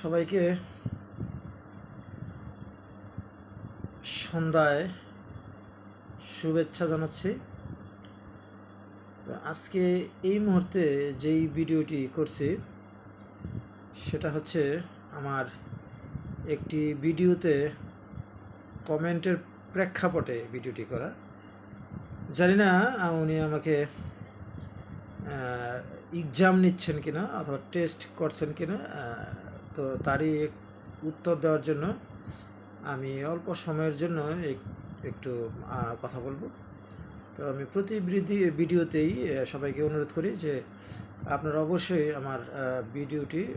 সবাইকে সন্ধ্যায় শুভেচ্ছা জানাচ্ছি। আজকে এই মুহূর্তে যেই ভিডিওটি করছি, সেটা হচ্ছে আমার একটি ভিডিওতে কমেন্টের প্রেক্ষাপটে ভিডিওটি করা। জানি না উনি আমাকে এক্সাম নিচ্ছেন কিনা অথবা টেস্ট করছেন কিনা তো তারই উত্তর দেওয়ার জন্য আমি অল্প সময়ের জন্য এক- একটু কথা বলব। তো আমি প্রতি ভিডিওতেই সবাইকে অনুরোধ করি যে আপনারা অবশ্যই আমার ভিডিওটি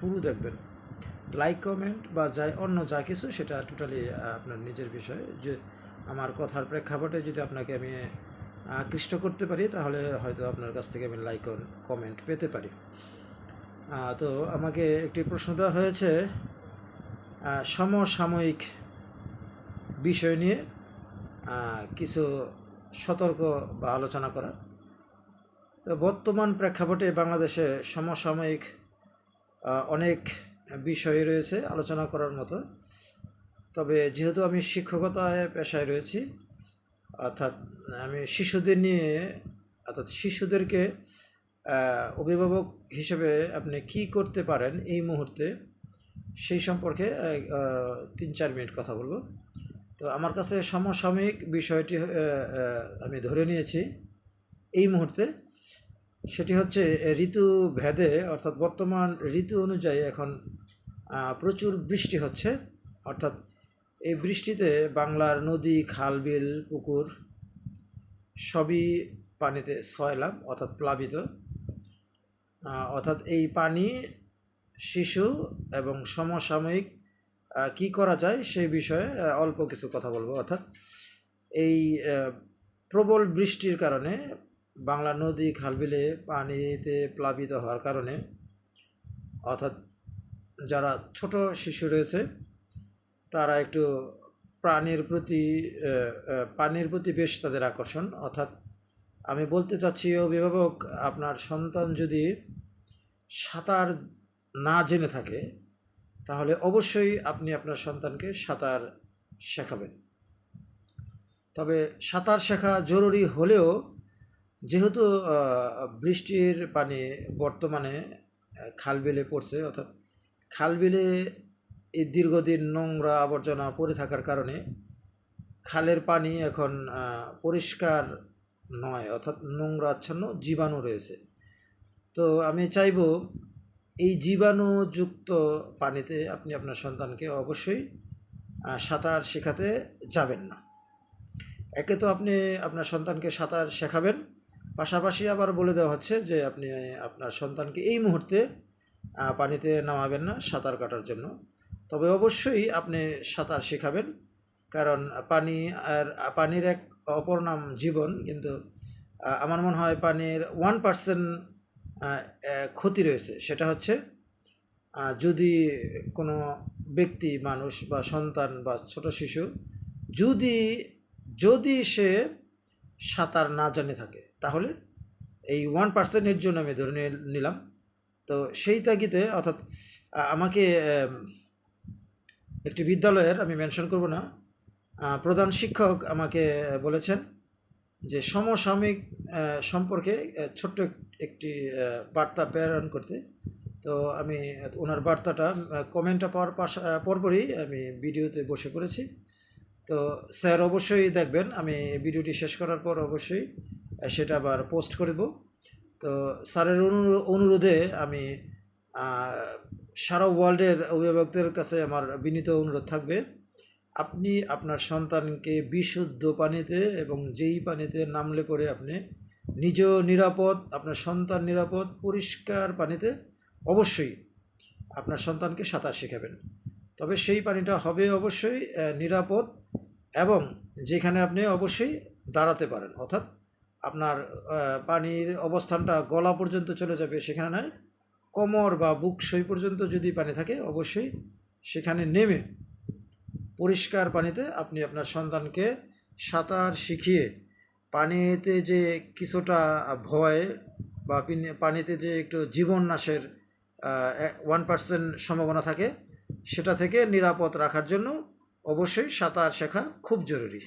পুরো দেখবেন। লাইক, কমেন্ট বা যাই, অন্য যা কিছু সেটা টোটালি আপনার নিজের বিষয়। যে আমার কথার প্রেক্ষাপটে যদি আপনাকে আমি আকৃষ্ট করতে পারি, তাহলে হয়তো আপনার কাছ থেকে আমি লাইক, কমেন্ট পেতে পারি। তো আমাকে একটি প্রশ্ন দেওয়া হয়েছে সমসাময়িক বিষয় নিয়ে কিছু সতর্ক বা আলোচনা করা। তো বর্তমান প্রেক্ষাপটে বাংলাদেশে সমসাময়িক অনেক বিষয় রয়েছে আলোচনা করার মতো। তবে যেহেতু আমি শিক্ষকতায় পেশায় রয়েছি, অর্থাৎ আমি শিশুদের নিয়ে, অর্থাৎ শিশুদেরকে অভিভাবক হিসেবে আপনি কি করতে পারেন এই মুহূর্তে? সেই সম্পর্কে তিন চার মিনিট কথা বলব। তো আমার কাছে সমসাময়িক বিষয়টি আমি ধরে নিয়েছি এই মুহূর্তে। সেটি হচ্ছে ঋতু ভেদে, অর্থাৎ বর্তমান ঋতু অনুযায়ী এখন প্রচুর বৃষ্টি হচ্ছে। অর্থাৎ এই বৃষ্টিতে বাংলার নদী, খাল, বিল, পুকুর সবই পানিতে সয়লাভ অর্থাৎ প্লাবিত। অর্থাৎ এই পানি শিশু এবং সমসাময়িক কি করা যায় সেই বিষয়ে অল্প কিছু কথা বলব। অর্থাৎ এই প্রবল বৃষ্টির কারণে বাংলা নদী খালবিলে পানিতে প্লাবিত হওয়ার কারণে, অর্থাৎ যারা ছোট শিশু রয়েছে, তারা একটু প্রাণীর প্রতি পানির প্রতি বেশ তাদের আকর্ষণ। অর্থাৎ আমি বলতে চাচ্ছি অভিভাবক আপনার সন্তান যদি সাঁতার না জেনে থাকে তাহলে অবশ্যই আপনি আপনার সন্তানকে সাঁতার শেখাবেন। তবে সাঁতার শেখা জরুরি হলেও যেহেতু বৃষ্টির পানি বর্তমানে আহ, খালবিলে পড়ছে অর্থাৎ খালবিলে এই দীর্ঘদিন নোংরা আবর্জনা পড়ে থাকার কারণে খালের পানি এখন পরিষ্কার নয়, অর্থাৎ নোংরা আচ্ছন্ন জীবাণু রয়েছে। তো আমি চাইব এই জীবাণুযুক্ত পানিতে আপনি আপনার সন্তানকে অবশ্যই সাঁতার শেখাতে যাবেন না। একে তো আপনি আপনার সন্তানকে সাঁতার শেখাবেন, পাশাপাশি আবার বলে দেওয়া হচ্ছে যে আপনি আপনার সন্তানকে এই মুহূর্তে পানিতে নামাবেন না সাঁতার কাটার জন্য। তবে অবশ্যই আপনি সাঁতার শেখাবেন কারণ পানি আর পানির এক অপর নাম জীবন, কিন্তু আমার মনে হয় পানির ওয়ান পার্সেন্ট ক্ষতি রয়েছে। সেটা হচ্ছে যদি কোনো ব্যক্তি, মানুষ বা সন্তান বা ছোট শিশু যদি যদি সে সাঁতার না জানে থাকে, তাহলে এই ওয়ান পার্সেন্টের জন্য আমি ধরে নিলাম। তো সেই তাগিতে অর্থাৎ আমাকে একটি বিদ্যালয়ের, আমি মেনশন করব না প্রধান শিক্ষক আমাকে বলেছেন যে সমসাময়িক সম্পর্কে ছোট্ট একটি বার্তা প্রেরণ করতে। তো আমি ওনার বার্তাটা কমেন্টটা পাওয়ার পাশা, পরপরই আমি ভিডিওতে বসে পড়েছি। তো স্যার অবশ্যই দেখবেন, আমি ভিডিওটি শেষ করার পর অবশ্যই সেটা আবার পোস্ট করে দেবো। তো স্যারের অনুরো- অনুরোধে আমি সারা ওয়ার্ল্ডের অভিভাবকদের কাছে আমার বিনীত অনুরোধ থাকবে। আপনি আপনার সন্তানকে বিশুদ্ধ পানিতে এবং যেই পানিতে নামলে পরে আপনি নিজেও নিরাপদ, আপনার সন্তান নিরাপদ, পরিষ্কার পানিতে অবশ্যই আপনার সন্তানকে সাঁতার শেখাবেন। তবে সেই পানিটা হবে অবশ্যই নিরাপদ এবং যেখানে আপনি অবশ্যই দাঁড়াতে পারেন। অর্থাৎ আপনার পানির অবস্থানটা গলা পর্যন্ত চলে যাবে সেখানে নয়, কোমর বা বুক সই পর্যন্ত যদি পানি থাকে, অবশ্যই সেখানে নেমে পরিষ্কার পানিতে আপনি আপনার সন্তানকে সাঁতার শিখিয়ে পানিতে যে কিছুটা ভয় বা পানিতে যে একটু জীবন নাশের ওয়ান পার্সেন্ট সম্ভাবনা থাকে, সেটা থেকে নিরাপদ রাখার জন্য অবশ্যই সাঁতার শেখা খুব জরুরি।